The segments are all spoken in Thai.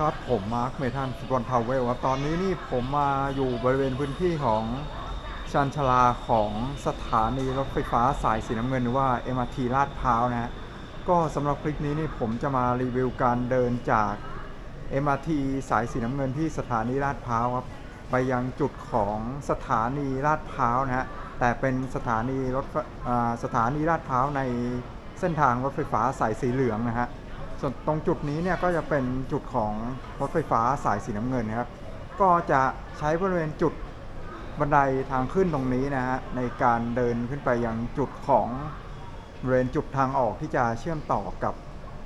ครับผมมาร์คเมทันฟุตบอลพาวเวลครับตอนนี้นี่ผมมาอยู่บริเวณพื้นที่ของชานชาลาของสถานีรถไฟฟ้าสายสีน้ำเงินหรือว่า MRT ลาดพร้าวนะฮะก็สำหรับคลิปนี้นี่ผมจะมารีวิวการเดินจาก MRT สายสีน้ำเงินที่สถานีลาดพร้าวครับไปยังจุดของสถานีลาดพร้าวนะฮะแต่เป็นสถานีรถไฟอ่าสถานีลาดพร้าวในเส้นทางรถไฟฟ้าสายสีเหลืองนะฮะ ส่วนตรงจุดนี้เนี่ยก็จะเป็นจุดของรถไฟฟ้าสายสีน้ำเงินนะครับ ก็จะใช้บริเวณจุดบันไดทางขึ้นตรงนี้นะฮะในการเดินขึ้นไปยังจุดของบริเวณจุดทางออกที่จะเชื่อมต่อกับ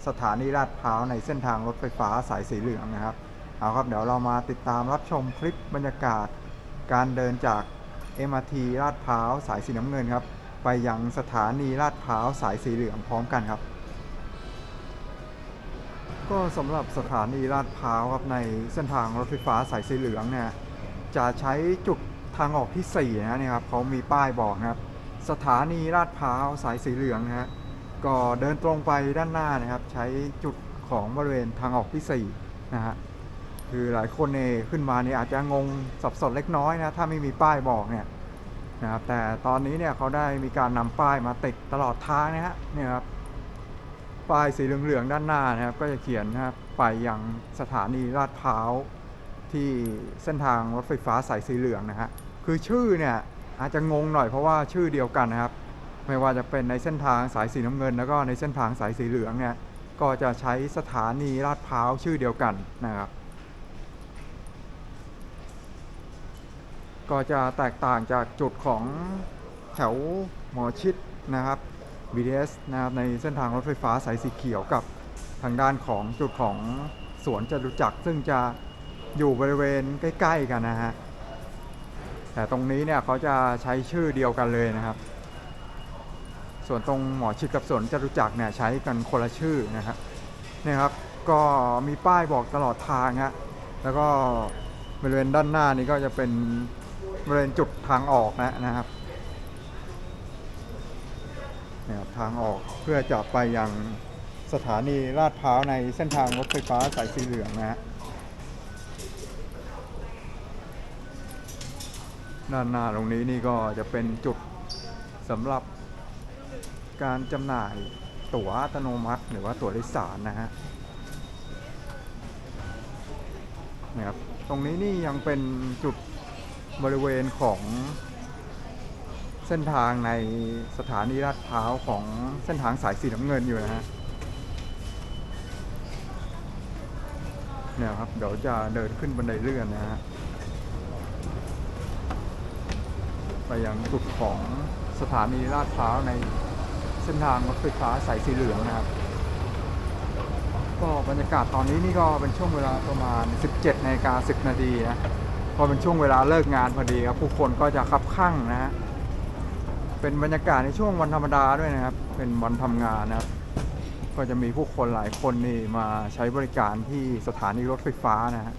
สถานีลาดพร้าวในเส้นทางรถไฟฟ้าสายสีเหลืองนะครับเอาครับเดี๋ยวเรามาติดตามรับชมคลิปบรรยากาศ การเดินจาก MRT ลาดพร้าวสายสีน้ำเงินครับ ไปยังสถานีลาดพร้าวสายสีเหลืองพร้อมกันครับ ก็สำหรับสถานีลาดพร้าวครับในเส้นทางรถไฟฟ้าสายสีเหลืองเนี่ยจะใช้จุดทางออกที่4นะเนี่ยครับเขามีป้ายบอกนะครับ สถานีลาดพร้าวสายสีเหลืองนะฮะก็เดินตรงไปด้านหน้านะครับ ใช้จุดของบริเวณทางออกที่4นะฮะคือหลายคนเนี่ยขึ้นมาเนี่ยอาจจะงงสับสนเล็กน้อยนะถ้าไม่มีป้ายบอกเนี่ยนะครับแต่ตอนนี้เนี่ยเขาได้มีการนำป้ายมาติดตลอดทางนะฮะเนี่ยครับ ป้ายสีเหลืองๆด้านหน้านะครับ ก็จะเขียนนะครับไปยังสถานีลาดพร้าวที่เส้นทางรถไฟฟ้าสายสีเหลืองนะฮะคือชื่อเนี่ยอาจจะงงหน่อยเพราะว่าชื่อเดียวกันนะครับ ไม่ว่าจะเป็นในเส้นทางสายสีน้ำเงิน แล้วก็ในเส้นทางสายสีเหลืองเนี่ยก็จะใช้สถานีลาดพร้าวชื่อเดียวกันนะครับ ก็จะแตกต่างจากจุดของแถวหมอชิดนะครับ BTS นะครับในเส้นทางรถไฟฟ้าสายสีเขียวกับทางด้านของจุดของสวนจตุจักรซึ่งจะอยู่บริเวณใกล้ ๆ กันนะฮะ แต่ตรงนี้เนี่ยเขาจะใช้ชื่อเดียวกันเลยนะครับ ส่วนตรงหมอชิดกับสวนจตุจักรเนี่ยใช้กันคนละชื่อนะครับเนี่ยครับก็มีป้ายบอกตลอดทางฮะแล้วก็บริเวณด้านหน้านี้ก็จะเป็นบริเวณจุดทางออกนะนะครับ นะครับทางออกเพื่อจะไปยังสถานีลาดพร้าวในเส้นทางรถไฟฟ้าสายสีเหลืองนะฮะด้านหน้าตรงนี้นี่ก็จะเป็นจุดสำหรับการจำหน่ายตั๋วอัตโนมัติ หรือว่าตั๋วโดยสารนะฮะนะครับตรงนี้นี่ยังเป็นจุดบริเวณของ เส้นทางในสถานีลาดพร้าวของเส้นทางสายสีน้ำเงินอยู่นะฮะเนี่ยครับเดี๋ยวจะเดินขึ้นบันไดเลื่อนนะฮะไปยังจุดของสถานีลาดพร้าวในเส้นทางรถไฟฟ้าสายสีเหลืองนะครับ ก็บรรยากาศตอนนี้นี่ก็เป็นช่วงเวลาประมาณ 17นาฬิกา10 นาทีนะ พอเป็นช่วงเวลาเลิกงานพอดีครับ ผู้คนก็จะคับข้างนะฮะ เป็นบรรยากาศในช่วงวันธรรมดาด้วยนะครับ เป็นวันทำงานนะครับ ก็จะมีผู้คนหลายคนนี่มาใช้บริการที่สถานีรถไฟฟ้านะฮะ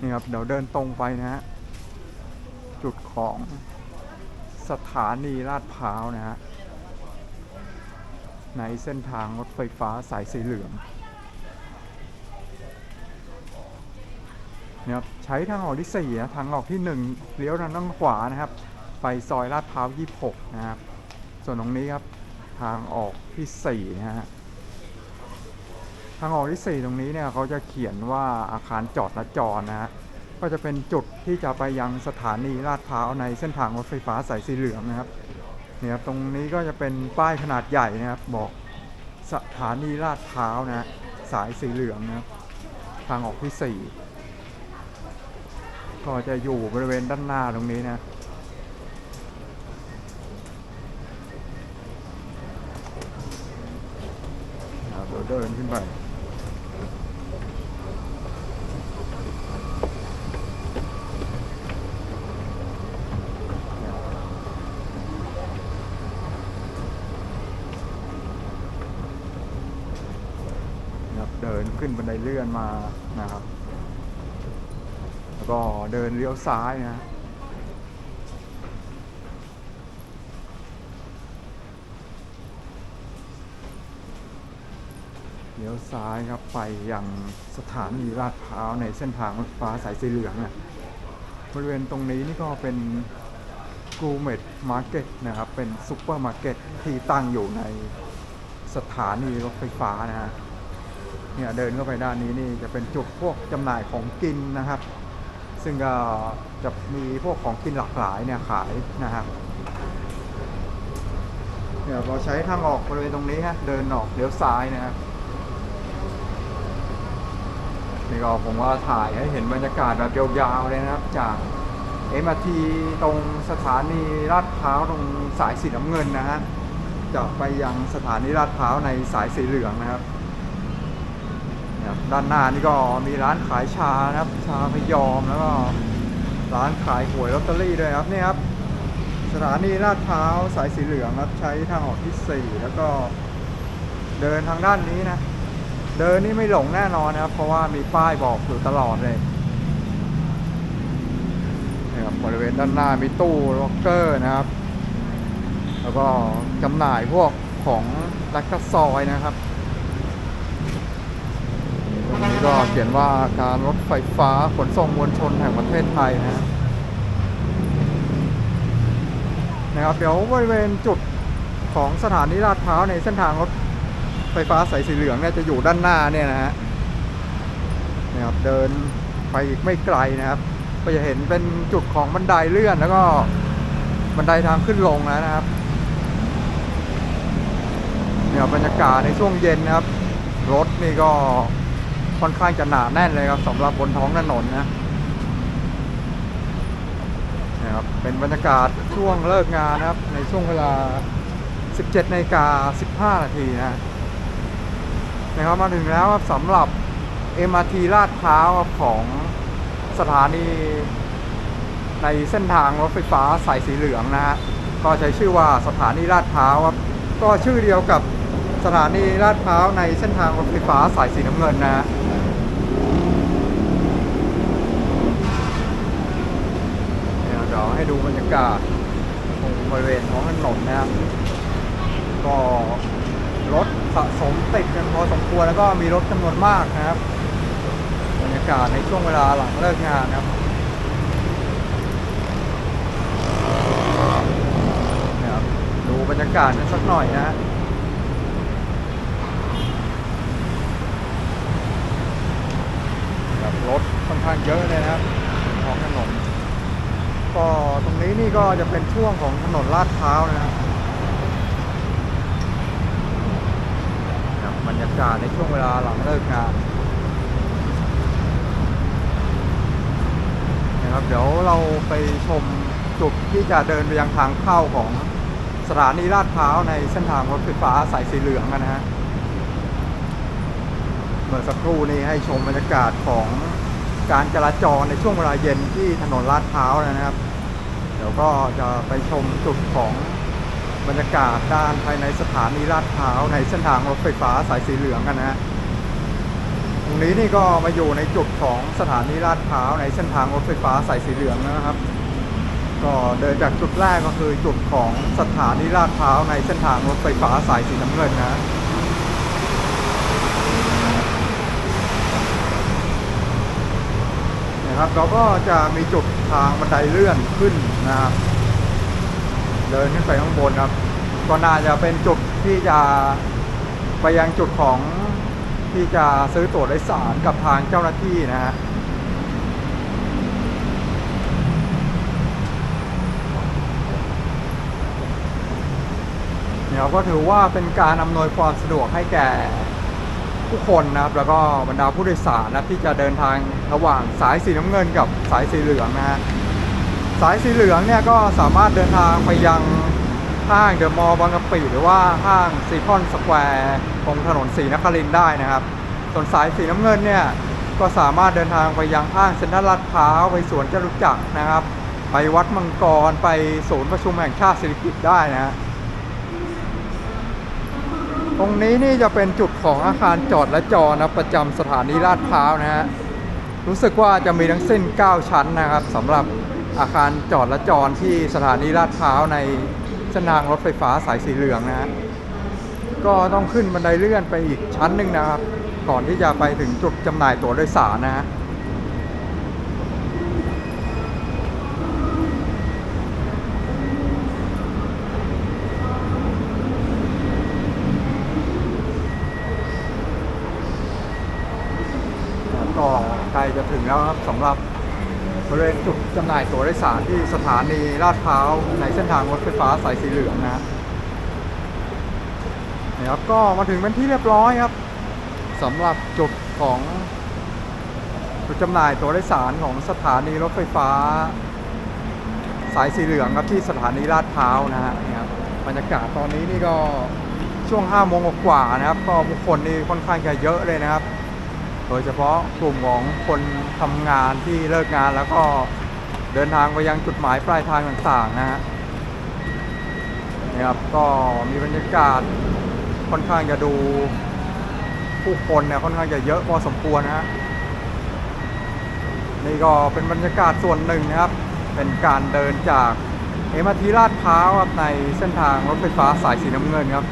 นี่ครับเดี๋ยวเดินตรงไปนะฮะจุดของสถานีลาดพร้าวนะฮะในเส้นทางรถไฟฟ้าสายสีเหลืองนี่ครับใช้ทางออกที่4นะทางออกที่ 1เลี้ยวทางด้านขวานะครับ ไปซอยลาดพร้าว 26 นะครับ ส่วนตรงนี้ครับทางออกที่4นะฮะ ทางออกที่ 4 ตรงนี้เนี่ยเขาจะเขียนว่าอาคารจอดและจอนะฮะ ก็จะเป็นจุดที่จะไปยังสถานีลาดพร้าวในเส้นทางรถไฟฟ้าสายสีเหลืองนะครับ เนี่ยครับตรงนี้ก็จะเป็นป้ายขนาดใหญ่นะครับ บอกสถานีลาดพร้าวนะฮะสายสีเหลืองนะครับ ทางออกที่ 4 ก็จะอยู่บริเวณด้านหน้าตรงนี้นะ เดินขึ้นไปเดินขึ้นบันไดเลื่อนมานะครับ แล้วก็เดินเลี้ยวซ้ายนะ เลี้ยวซ้ายครับไปยังสถานีลาดพร้าวในเส้นทางรถไฟฟ้าสายสีเหลืองนะบริเวณตรงนี้นี่ก็เป็นกูเมดมาร์เก็ตนะครับ เป็นซุปเปอร์มาร์เก็ตที่ตั้งอยู่ในสถานีรถไฟฟ้านะฮะเนี่ยเดินเข้าไปด้านนี้นี่จะเป็นจุดพวกจำหน่ายของกินนะครับ ซึ่งก็จะมีพวกของกินหลากหลายเนี่ยขายนะครับเดี๋ยวเราใช้ทางออกบริเวณตรงนี้ฮะเดินออกเลี้ยวซ้ายนะครับ นี่ก็ผมว่าถ่ายให้เห็นบรรยากาศแบบยาวๆเลยนะครับ จากเอ็มทีตรงสถานีลาดพร้าวตรงสายสีน้ำเงินนะฮะจะไปยังสถานีลาดพร้าวในสายสีเหลืองนะครับเนี่ยครับด้านหน้านี่ก็มีร้านขายชานะครับ ชาพยอมแล้วก็ร้านขายหวยลอตเตอรี่ด้วยครับนี่ครับ สถานีลาดพร้าวสายสีเหลืองครับใช้ทางออกที่ 4 แล้วก็เดินทางด้านนี้นะ เดินนี่ไม่หลงแน่นอนนะครับ เพราะว่ามีป้ายบอกอยู่ตลอดเลยนี่ครับบริเวณด้านหน้ามีตู้ล็อกเกอร์นะครับ แล้วก็จำหน่ายพวกของลักกซอยนะครับตรงนี้ก็เขียนว่าการรถไฟฟ้าขนส่งมวลชนแห่งประเทศไทยนะนะครับเดี๋ยวบริเวณจุดของสถานีลาดพร้าวในเส้นทางรถ ไฟฟ้าสายสีเหลืองเนี่ยจะอยู่ด้านหน้าเนี่ยนะฮะนะครับเดินไปอีกไม่ไกลนะครับ ก็จะเห็นเป็นจุดของบันไดเลื่อนแล้วก็บันไดทางขึ้นลงแล้วนะครับเนี่ยบรรยากาศในช่วงเย็นนะครับ รถนี่ก็ค่อนข้างจะหนาแน่นเลยครับสำหรับบนท้องถนนนะนะครับเป็นบรรยากาศช่วงเลิกงานนะครับ ในช่วงเวลา 17นาฬิกา15นาทีนะ นะครับมาถึงแล้วครับสำหรับ MRT ลาดพร้าวของสถานีในเส้นทางรถไฟฟ้าสายสีเหลืองนะฮะก็ใช้ชื่อว่าสถานีลาดพร้าวครับก็ชื่อเดียวกับสถานีลาดพร้าวในเส้นทางรถไฟฟ้าสายสีน้ำเงินนะฮะเนี่ยเดี๋ยวให้ดูบรรยากาศตรงบริเวณท้องถนนนะครับก็ รถสะสมติดกันพอสมควรแล้วก็มีรถจำนวนมากนะครับบรรยากาศในช่วงเวลาหลังเลิกงานนะครับเนี่ยครับดูบรรยากาศกันสักหน่อยนะฮะแบบรถค่อนข้างเยอะเลยนะครับท้องถนนก็ตรงนี้นี่ก็จะเป็นช่วงของถนนลาดพร้าวนะครับครั บรรยากาศในช่วงเวลาหลังเลิกงานนะครับเดี๋ยวเราไปชมจุดที่จะเดินไปยังทางเข้าของสถานีลาดพร้าวในเส้นทางรถไฟฟ้าสายสีเหลืองกันนะฮะเมื่อสักครู่นี้ให้ชมบรรยากาศของการจราจรในช่วงเวลาเย็นที่ถนนลาดพร้าวนะครับ เดี๋ยวก็จะไปชมจุดของ บรรยากาศด้านภายในสถานีลาดพร้าวในเส้นทางรถไฟฟ้าสายสีเหลืองกันนะฮะตรงนี้นี่ก็มาอยู่ในจุดของสถานีลาดพร้าวในเส้นทางรถไฟฟ้าสายสีเหลืองนะครับ ก็เดินจากจุดแรกก็คือจุดของสถานีลาดพร้าวในเส้นทางรถไฟฟ้าสายสีน้ำเงินนะนะครับเราก็จะมีจุดทางบันไดเลื่อนขึ้นนะครับ เดินขึ้นไปข้างบนครับ ก็น่าจะเป็นจุดที่จะไปยังจุดของที่จะซื้อตั๋วโดยสารกับทางเจ้าหน้าที่นะฮะเนี่ยก็ถือว่าเป็นการอำนวยความสะดวกให้แก่ผู้คนนะครับ แล้วก็บรรดาผู้โดยสารนะที่จะเดินทางระหว่างสายสีน้ำเงินกับสายสีเหลืองนะฮะ สายสีเหลืองเนี่ยก็สามารถเดินทางไปยังห้างเดอะมอลล์บางกะปิหรือว่าห้างซีคอนสแควร์ตรงถนนศรีนครินได้นะครับ ส่วนสายสีน้ำเงินเนี่ยก็สามารถเดินทางไปยังห้างเซ็นทรัลลาดพร้าวไปสวนจตุจักรนะครับ ไปวัดมังกรไปศูนย์ประชุมแห่งชาติสิริกิติ์ได้นะฮะตรงนี้นี่จะเป็นจุดของอาคารจอดและจอนะประจำสถานีลาดพร้าวนะฮะรู้สึกว่าจะมีทั้งสิ้น 9 ชั้นนะครับสำหรับ อาคารจอดและจอที่สถานีลาดพร้าวในเส้นทางรถไฟฟ้าสายสีเหลืองนะฮะก็ต้องขึ้นบันไดเลื่อนไปอีกชั้นหนึ่งนะครับ ก่อนที่จะไปถึงจุดจำหน่ายตั๋วโดยสารนะฮะก็ใกล้จะถึงแล้วครับสำหรับ บริเวณจุดจำหน่ายตั๋วโดยสารที่สถานีลาดพร้าวในเส้นทางรถไฟฟ้าสายสีเหลืองนะฮะครับก็มาถึงเป็นที่เรียบร้อยครับสำหรับจุดของจุดจำหน่ายตั๋วโดยสารของสถานีรถไฟฟ้า สายสีเหลืองครับที่สถานีลาดพร้าวนะฮะนี่ครับบรรยากาศตอนนี้นี่ก็ช่วง5โมงกว่าๆนะครับ ก็ผู้คนนี่ค่อนข้างจะเยอะเลยนะครับ โดยเฉพาะกลุ่มของคนทำงานที่เลิกงานแล้วก็เดินทางไปยังจุดหมายปลายทางต่างๆนะฮะนี่ครับก็มีบรรยากาศค่อนข้างจะดูผู้คนเนี่ยค่อนข้างจะเยอะพอสมควรนะฮะนี่ก็เป็นบรรยากาศส่วนหนึ่งนะครับ เป็นการเดินจากเอมาทีลาดพร้าวในเส้นทางรถไฟฟ้าสายสีน้ำเงินครับ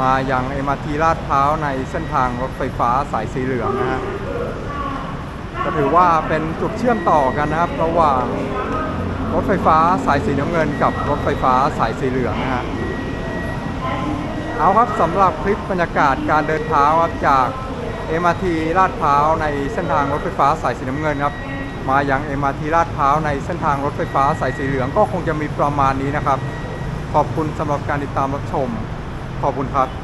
มาอยังเอ็มอาทีลาดพร้าวในเส้นทางรถไฟฟ้าสายสีเหลืองนะฮะก็ถือว่าเป็นจุดเชื่อมต่อกันนะครับ ระหว่างรถไฟฟ้าสายสีน้ำเงินกับรถไฟฟ้าสายสีเหลืองนะฮะเอาครับสำหรับคลิปบรรยากาศการเดินเท้าครับจาก MRT ลาดพร้าวในเส้นทางรถไฟฟ้าสายสีน้ำเงินครับมายัง MRT ลาดพร้าวในเส้นทางรถไฟฟ้าสายสีเหลืองก็คงจะมีประมาณนี้นะครับ ขอบคุณสำหรับการติดตามรับชม ขอบคุณครับ